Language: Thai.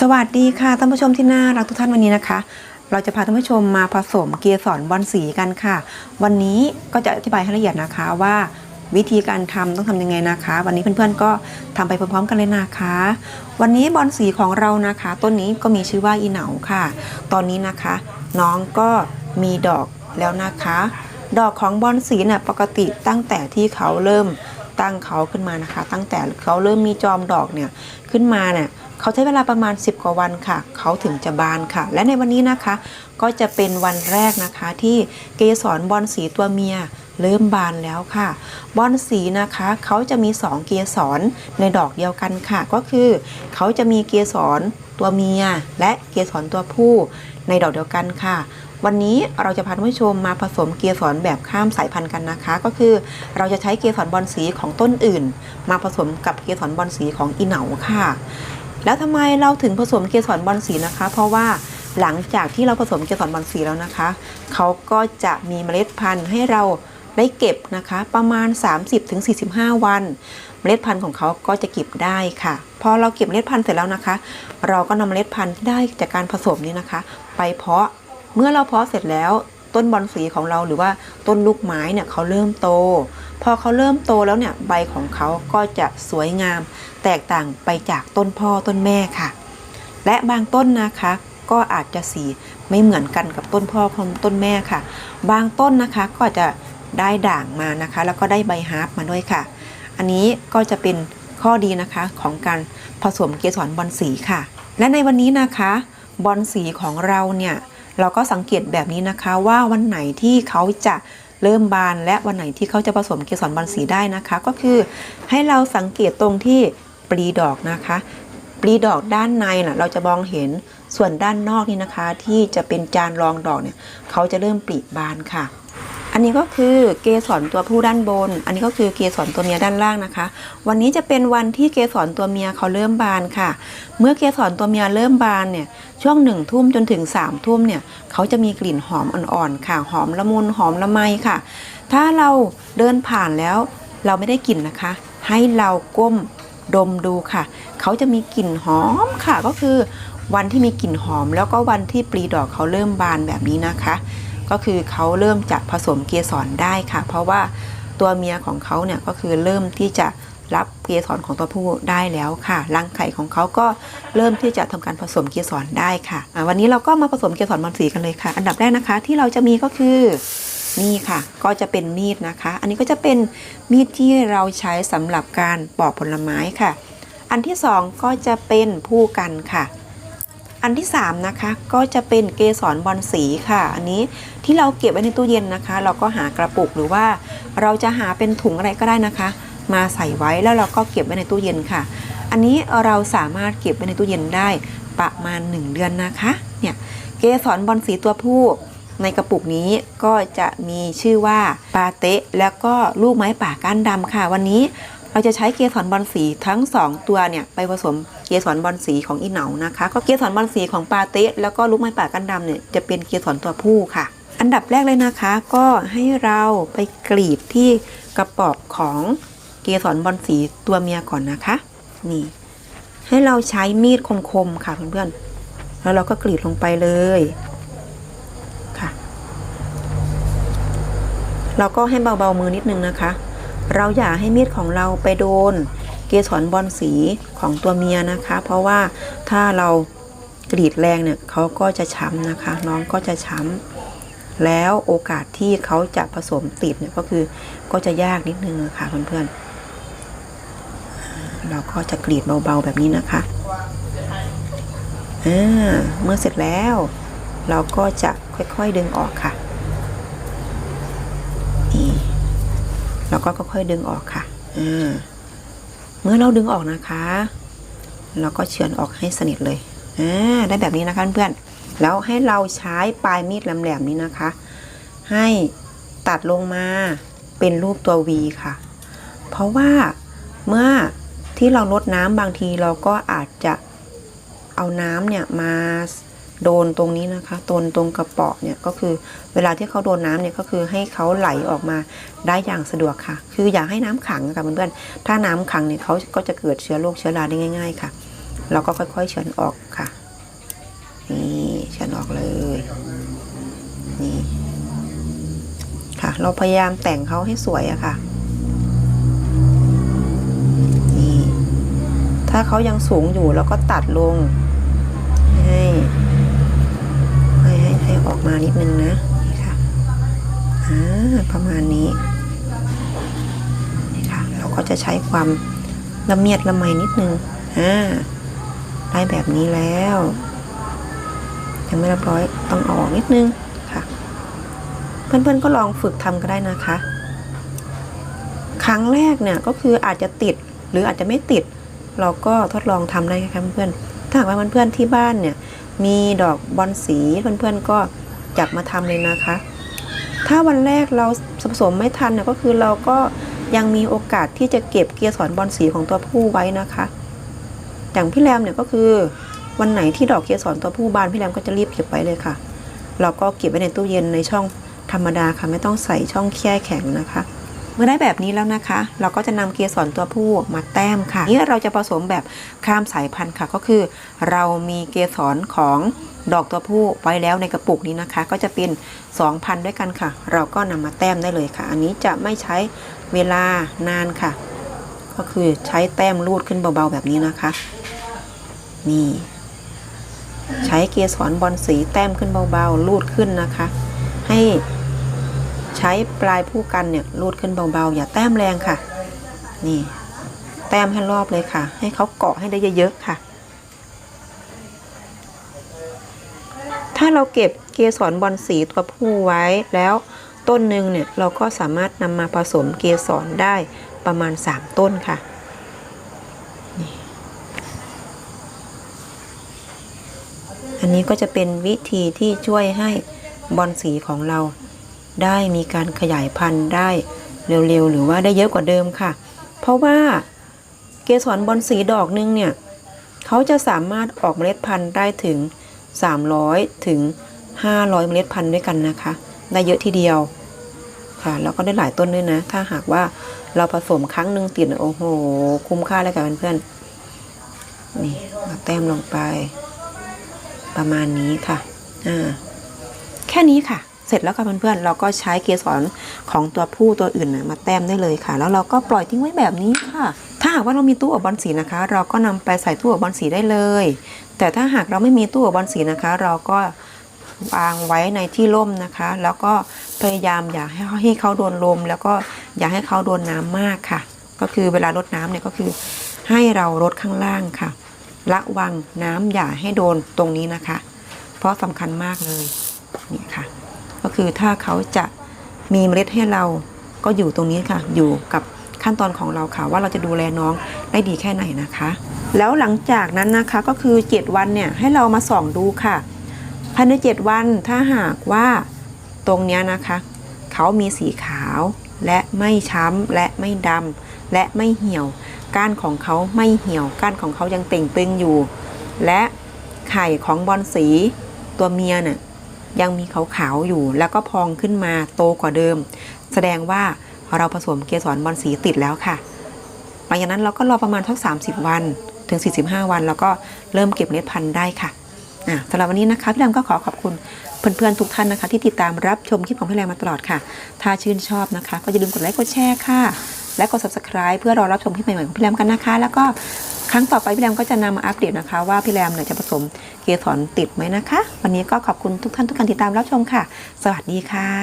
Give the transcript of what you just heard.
สวัสดีค่ะท่านผู้ชมที่น่ารักทุกท่านวันนี้นะคะ เราจะพาท่านผู้ชมมาผสมเกสรบอลสีกันค่ะ วันนี้ก็จะอธิบายให้ละเอียดนะคะว่าวิธีการทำต้องทำยังไงนะคะ วันนี้เพื่อนๆก็ทำไปพร้อมๆกันเลยนะคะ วันนี้บอลสีของเรานะคะ ต้นนี้ก็มีชื่อว่าอีเหนาค่ะ ตอนนี้นะคะ น้องก็มีดอกแล้วนะคะ ดอกของบอลสีเนี่ยปกติตั้งแต่ที่เขาเริ่มตั้งเขาขึ้นมานะคะ ตั้งแต่เขาเริ่มมีจอมดอกเนี่ยขึ้นมาเนี่ย เขาใช้เวลาประมาณ 10 กว่าวันค่ะ เขาถึงจะบานค่ะ และในวันนี้นะคะ ก็จะเป็นวันแรกนะคะที่เกสรบอลสีตัวเมียเริ่มบานแล้วค่ะ บอลสีนะคะเขาจะมี 2 เกสรในดอกเดียวกันค่ะ ก็คือ เขาจะมีเกสรตัวเมีย และเกสรตัวผู้ในดอกเดียวกันค่ะ วันนี้เราจะพาท่านผู้ชมมาผสมเกสรแบบข้ามสายพันธุ์กันนะคะ ก็คือเราจะใช้เกสรบอลสีของต้นอื่น มาผสมกับเกสรบอลสีของอีเหนาค่ะ แล้วทำไมเราถึงผสมเกสรบอลสีนะคะ เพราะว่าหลังจากที่เราผสมเกสรบอลสีแล้วนะคะ เขาก็จะมีเมล็ดพันธุ์ให้เราได้เก็บนะคะ ประมาณ 30-45 วัน เมล็ดพันธุ์ของเขาก็จะเก็บได้ค่ะ พอเราเก็บเมล็ดพันธุ์เสร็จแล้วนะคะ เราก็นำเมล็ดพันธุ์ที่ได้จากการผสมนี้นะคะ ไปเพาะเมื่อเราเพาะเสร็จแล้วต้นบอลสีของเราหรือว่าต้นลูกไม้เนี่ยเขาเริ่มโต พอเขาเริ่มโตแล้วเนี่ยใบของเขาก็จะสวยงาม แตกต่างไปจากต้นพ่อต้นแม่ค่ะ และบางต้นนะคะ ก็อาจจะสีไม่เหมือนกันกับต้นพ่อของต้นแม่ค่ะ บางต้นนะคะก็จะได้ด่างมานะคะ แล้วก็ได้ใบฮาร์ปมาด้วยค่ะ อันนี้ก็จะเป็นข้อดีนะคะของการผสมเกสรบอลสีค่ะ และในวันนี้นะคะบอลสีของเราเนี่ยเราก็สังเกตแบบนี้นะคะว่าวันไหนที่เขาจะ เริ่มบานและวันไหนที่เขาจะผสมเกสรบอลสีได้นะคะ ก็คือให้เราสังเกตตรงที่ปลีดอกนะคะปลีดอกด้านในน่ะเราจะมองเห็นส่วนด้านนอกนี่นะคะ ที่จะเป็นจานรองดอกเนี่ยเขาจะเริ่มปลีบานค่ะ อันนี้ก็คือเกสรตัวผู้ด้านบน อันนี้ก็คือเกสรตัวเมียด้านล่างนะคะ วันนี้จะเป็นวันที่เกสรตัวเมียเขาเริ่มบานค่ะ เมื่อเกสรตัวเมียเริ่มบานเนี่ย ช่วงหนึ่งทุ่มจนถึง3ามทุ่มเนี่ย เขาจะมีกลิ่นหอมอ่อนๆค่ะ หอมละมุนหอมละไมค่ะ ถ้าเราเดินผ่านแล้วเราไม่ได้กลิ่นนะคะ ให้เราก้มดมดูค่ะ เขาจะมีกลิ่นหอมค่ะ ก็คือวันที่มีกลิ่นหอม แล้วก็วันที่ปลีดอกเขาเริ่มบานแบบนี้นะคะ ก็คือเขาเริ่มจะผสมเกสรได้ค่ะ เพราะว่าตัวเมียของเขาเนี่ยก็คือเริ่มที่จะรับเกสรของตัวผู้ได้แล้วค่ะรังไข่ของเขาก็เริ่มที่จะทำการผสมเกสรได้ค่ะ วันนี้เราก็มาผสมเกสรบอลสีกันเลยค่ะ อันดับแรกนะคะที่เราจะมีก็คือนี่ค่ะ ก็จะเป็นมีดนะคะ อันนี้ก็จะเป็นมีดที่เราใช้สำหรับการปอกผลไม้ค่ะ อันที่สองก็จะเป็นผู้กันค่ะ อันที่3นะคะก็จะเป็นเกสรบอลสีค่ะ อันนี้ที่เราเก็บไว้ในตู้เย็นนะคะ เราก็หากระปุกหรือว่าเราจะหาเป็นถุงอะไรก็ได้นะคะ มาใส่ไว้แล้วเราก็เก็บไว้ในตู้เย็นค่ะ อันนี้เราสามารถเก็บไว้ในตู้เย็นได้ประมาณ 1 เดือนนะคะเนี่ยเกสรบอลสีตัวผู้ในกระปุกนี้ก็จะมีชื่อว่าปาเตะแล้วก็ลูกไม้ป่าก้านดำค่ะ วันนี้ เราจะใช้เกสรบอลสีทั้ง 2 ตัวเนี่ยไปผสมเกสรบอลสีของอีเหนานะคะ ก็เกสรบอลสีของปาเตะแล้วก็ลูกไม้ป่าก้นดำเนี่ยจะเป็นเกสรตัวผู้ค่ะ อันดับแรกเลยนะคะ ก็ให้เราไปกรีดที่กระปองของเกสรบอลสีตัวเมียก่อนนะคะ นี่ ให้เราใช้มีดคมๆค่ะเพื่อนๆแล้วเราก็กรีดลงไปเลยค่ะ เราก็ให้เบาๆมือนิดนึงนะคะ เราอย่าให้มีดของเราไปโดน เกสรบอลสีของตัวเมียนะคะ เพราะว่าถ้าเรากรีดแรงเนี่ยเขาก็จะช้ำนะคะ น้องก็จะช้ำแล้วโอกาสที่เขาจะผสมติดเนี่ยก็คือก็จะยากนิดนึงะค่ะเพื่อนๆเราก็จะกรีดเบาๆแบบนี้นะคะเมื่อเสร็จแล้ว เราก็จะค่อยๆดึงออกค่ะ เราก็ค่อยๆดึงออกค่ะอ่าเมื่อเราดึงออกนะคะเราก็เฉือนออกให้สนิทเลยอ่าได้แบบนี้นะคะเพื่อนแล้วให้เราใช้ปลายมีดแหลมๆนี้นะคะ ให้ตัดลงมาเป็นรูปตัว V ค่ะ เพราะว่าเมื่อที่เราลดน้ำบางทีเราก็อาจจะเอาน้ำเนี่ยมา โดนตรงนี้นะคะโดนตรงกระเป๋อเนี่ยก็คือเวลาที่เขาโดนน้ำเนี่ยก็คือให้เขาไหลออกมาได้อย่างสะดวกค่ะ คืออย่าให้น้ำขังค่ะเพื่อนๆถ้าน้ำขังเนี่ยเขาก็จะเกิดเชื้อโรคเชื้อราได้ง่าย ๆ ค่ะ เราก็ค่อยๆเฉือนออกค่ะนี่เฉือนออกเลยนี่ค่ะ เราพยายามแต่งเขาให้สวยอะค่ะนี่ถ้าเขายังสูงอยู่เราก็ตัดลงให้ มานิดนึงนะนี่ค่ะอ่าประมาณนี้นี่ค่ะเราก็จะใช้ความละเมียดละไมนิดนึงอ่าได้แบบนี้แล้วยังไม่เรียบร้อยต้องเอาออกนิดนึงค่ะเพื่อนๆก็ลองฝึกทำก็ได้นะคะ ครั้งแรกเนี่ยก็คืออาจจะติดหรืออาจจะไม่ติด เราก็ทดลองทำได้ค่ะเพื่อนๆถ้าหากว่าเพื่อนๆที่บ้านเนี่ยมีดอกบอลสีเพื่อนๆก็ จับมาทำเลยนะคะ ถ้าวันแรกเราผสมไม่ทันเนี่ยก็คือเราก็ยังมีโอกาสที่จะเก็บเกสอนบอลสีของตัวผู้ไว้นะคะ อย่างพี่แรมเนี่ยก็คือ วันไหนที่ดอกเกสอนตัวผู้บานพี่แรมก็จะรีบเก็บไว้เลยค่ะ เราก็เก็บไว้ในตู้เย็นในช่องธรรมดาค่ะไม่ต้องใส่ช่องแช่แข็งนะคะ เมื่อได้แบบนี้แล้วนะคะ เราก็จะนำเกสรตัวผู้มาแต้มค่ะนี่เราจะผสมแบบข้ามสายพันธุ์ค่ะ ก็คือ เรามีเกสรของดอกตัวผู้ไว้แล้วในกระปุกนี้นะคะ ก็จะเป็น 2,000 ด้วยกันค่ะ เราก็นำมาแต้มได้เลยค่ะ อันนี้จะไม่ใช้เวลานานค่ะ ก็คือใช้แต้มรูดขึ้นเบาๆแบบนี้นะคะ นี่ ใช้เกสรบอลสีแต้มขึ้นเบาๆรูดขึ้นนะคะ ให้ ใช้ปลายผู้กันเนี่ยรูดขึ้นเบาๆ อย่าแต้มแรงค่ะ นี่ แต้มให้รอบเลยค่ะ ให้เขาเกาะให้ได้เยอะๆค่ะ ถ้าเราเก็บเกสรบอลสีตัวผู้ไว้แล้วต้นหนึ่งเนี่ยเราก็สามารถนำมาผสมเกสรได้ประมาณ 3 ต้นค่ะอันนี้ก็จะเป็นวิธีที่ช่วยให้บอลสีของเรา ได้มีการขยายพันธุ์ได้เร็วๆ หรือว่าได้เยอะกว่าเดิมค่ะ เพราะว่าเกสรบอลสีดอกหนึงเนี่ยเขาจะสามารถออกเมล็ดพันธุ์ได้ถึง 300 ถึง 500 เมล็ดพันธุ์ด้วยกันนะคะ ได้เยอะทีเดียวค่ะแล้วก็ได้หลายต้นด้วยนะ ถ้าหากว่าเราผสมครั้งหนึ่งติดโอ้โห คุ้มค่าเลยค่ะเพื่อนๆนี่มาแต้มลงไป ประมาณนี้ค่ะอ่าแค่นี้ค่ะ สร็จแล้วค่ะเพื่อนๆเราก็ใช้เกสรของตัวผู้ตัวอื่นนะมาแต้มได้เลยค่ะ แล้วเราก็ปล่อยทิ้งไว้แบบนี้ค่ะ ถ้าหากว่าเรามีตู้อบบอลสีนะคะ เราก็นำไปใส่ตู้อบบอลสีได้เลย แต่ถ้าหากเราไม่มีตู้อบบอลสีนะคะ เราก็วางไว้ในที่ร่มนะคะ แล้วก็พยายามอย่าให้ให้เขาโดนลม แล้วก็อย่าให้เขาโดนน้ำมากค่ะ ก็คือเวลารดน้ำเนี่ยก็คือให้เรารดข้างล่างค่ะ ระวังน้ำอย่าให้โดนตรงนี้นะคะ เพราะสำคัญมากเลยนี่ค่ะ คือถ้าเขาจะมีเมล็ดให้เราก็อยู่ตรงนี้ค่ะ อยู่กับขั้นตอนของเราค่ะว่าเราจะดูแลน้องได้ดีแค่ไหนนะคะ แล้วหลังจากนั้นนะคะก็คือ 7 วันเนี่ยให้เรามาส่องดูค่ะภายใน7วันถ้าหากว่าตรงนี้นะคะ เขามีสีขาวและไม่ช้ำและไม่ดำและไม่เหี่ยว ก้านของเขาไม่เหี่ยว ก้านของเขายังเต่งตึงอยู่ และไข่ของบอลสีตัวเมียเนี่ย ยังมีขาวๆอยู่ แล้วก็พองขึ้นมาโตกว่าเดิม แสดงว่าเราผสมเกสรบอลสีติดแล้วค่ะ หลังจากนั้นเราก็รอประมาณสัก30 วันถึง 45 วัน แล้วก็เริ่มเก็บเมล็ดพันธุ์ได้ค่ะอะสำหรับวันนี้นะคะพี่แรมก็ขอขอบคุณเพื่อนๆทุกท่านนะคะ ที่ติดตามรับชมคลิปของพี่แรมมาตลอดค่ะ ถ้าชื่นชอบนะคะ ก็อย่าลืมกดไลค์กดแชร์ค่ะ และกด subscribe เพื่อรอรับชมคลิปใหม่ๆของพี่แรมกันนะคะ แล้วก็ ครั้งต่อไปพี่แรมก็จะนำมาอัปเดตนะคะ ว่าพี่แรมเนี่ยจะผสมเกสรติดไหมนะคะ วันนี้ก็ขอบคุณทุกท่านทุกการติดตามรับชมค่ะ สวัสดีค่ะ